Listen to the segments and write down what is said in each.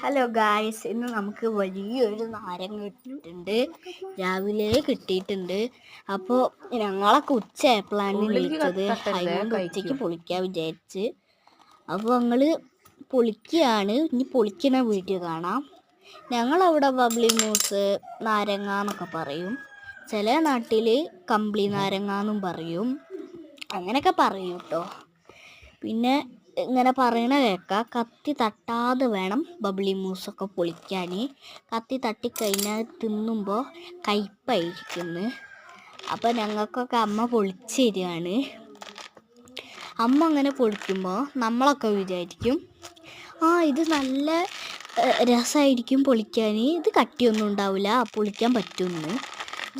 Hello guys ഇന്ന് നമുക്ക് വലിയൊരു നാരങ്ങ കിട്ടിയിട്ടുണ്ട് രാവിലെ കിട്ടിയിട്ടുണ്ട്. അപ്പോൾ ഞങ്ങളൊക്കെ ഉച്ചയായപ്പോഴാണ് വിളിച്ചത്. അതുകൊണ്ട് ഉച്ചയ്ക്ക് പൊളിക്കാൻ വിചാരിച്ച്. അപ്പോൾ ഞങ്ങൾ പൊളിക്കുകയാണ്. ഇനി പൊളിക്കണ വീഡിയോ കാണാം. ഞങ്ങളവിടെ ബബ്ലി മൂസ് നാരങ്ങ എന്നൊക്കെ പറയും. ചില നാട്ടിൽ കമ്പിളി നാരങ്ങ എന്നും പറയും. അങ്ങനെയൊക്കെ പറയും കേട്ടോ. പിന്നെ ഇങ്ങനെ പറയണ കേൾക്കാം. കത്തി തട്ടാതെ വേണം ബബിളി മൂസൊക്കെ പൊളിക്കാൻ കത്തി തട്ടിക്കഴിഞ്ഞാൽ തിന്നുമ്പോൾ കയ്പായിരിക്കുന്നു അപ്പോൾ ഞങ്ങൾക്കൊക്കെ അമ്മ പൊളിച്ച് തരികയാണ്. അമ്മ അങ്ങനെ പൊളിക്കുമ്പോൾ നമ്മളൊക്കെ വിചാരിക്കും ആ ഇത് നല്ല രസമായിരിക്കും പൊളിക്കാൻ ഇത് കട്ടിയൊന്നും ഉണ്ടാവില്ല പൊളിക്കാൻ പറ്റുമെന്ന്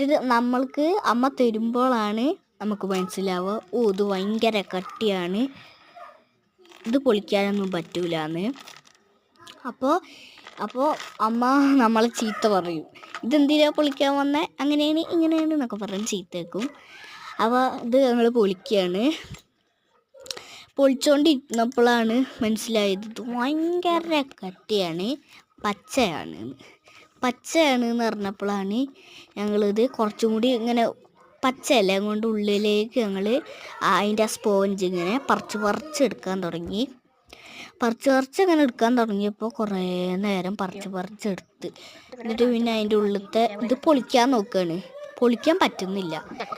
ഇത് നമ്മൾക്ക് അമ്മ തരുമ്പോഴാണ് നമുക്ക് മനസ്സിലാവുക ഓ ഇത് ഭയങ്കര കട്ടിയാണ്. ഇത് പൊളിക്കാനൊന്നും പറ്റൂല എന്ന് അപ്പോൾ അപ്പോൾ അമ്മ നമ്മളെ ചീത്ത പറയും. ഇതെന്തിനാ പൊളിക്കാൻ വന്നേ? അങ്ങനെയാണ് ഇങ്ങനെയാണ് എന്നൊക്കെ പറഞ്ഞ് ചീത്ത വെക്കും അപ്പോൾ ഇത് ഞങ്ങൾ പൊളിക്കുകയാണ് പൊളിച്ചുകൊണ്ടിരുന്നപ്പോഴാണ് മനസ്സിലായത് ഇത് ഭയങ്കര കട്ടിയാണ് പച്ചയാണ്. പച്ചയാണ് എന്ന് പറഞ്ഞപ്പോഴാണ് ഞങ്ങളിത് കുറച്ചും കൂടി ഇങ്ങനെ പച്ചയല്ല കൊണ്ട് ഉള്ളിലേക്ക് ഞങ്ങൾ അതിന്റെ ആ സ്പോഞ്ച് ഇങ്ങനെ പറിച്ച് എടുക്കാൻ തുടങ്ങി. പറിച്ച് പറിച്ച് അങ്ങനെ എടുക്കാൻ തുടങ്ങിയപ്പോൾ കുറേ നേരം പറിച്ച് എടുത്ത്. എന്നിട്ട് പിന്നെ അതിന്റെ ഉള്ളിലത്തെ ഇത് പൊളിക്കാൻ നോക്കുകയാണ് പൊളിക്കാൻ പറ്റുന്നില്ല.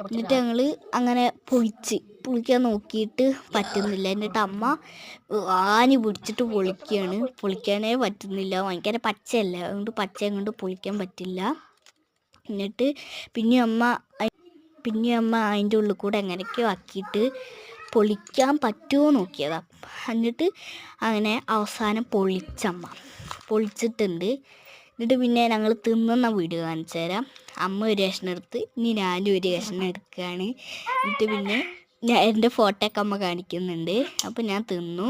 എന്നിട്ട് ഞങ്ങൾ അങ്ങനെ പൊളിച്ച് പൊളിക്കാൻ നോക്കിയിട്ട് പറ്റുന്നില്ല. എന്നിട്ട് അമ്മ ആനി പിടിച്ചിട്ട് പൊളിക്കുകയാണ് പൊളിക്കാനേ പറ്റുന്നില്ല. ഭയങ്കര പച്ചയല്ല. അതുകൊണ്ട് പച്ചയും കൊണ്ട് പൊളിക്കാൻ പറ്റില്ല. എന്നിട്ട് പിന്നെ അമ്മ പിന്നെ അമ്മ അതിന്റെ ഉള്ളിൽ കൂടെ എങ്ങനെയൊക്കെയോ ആക്കിയിട്ട് പൊളിക്കാൻ പറ്റുമോ നോക്കിയതാ. എന്നിട്ട് അങ്ങനെ അവസാനം പൊളിച്ചമ്മ. പൊളിച്ചിട്ടുണ്ട്. എന്നിട്ട് പിന്നെ ഞങ്ങൾ തിന്നുന്ന വീഡിയോ കാണിച്ചു തരാം. അമ്മ ഒരു കഷ്ണം എടുത്ത് ഇനി ഞാനും ഒരു കഷ്ണം എടുക്കുകയാണ്. എന്നിട്ട് പിന്നെ ഞാൻ എന്റെ ഫോട്ടോ ഒക്കെ അമ്മ കാണിക്കുന്നുണ്ട്. അപ്പോൾ ഞാൻ തിന്നു.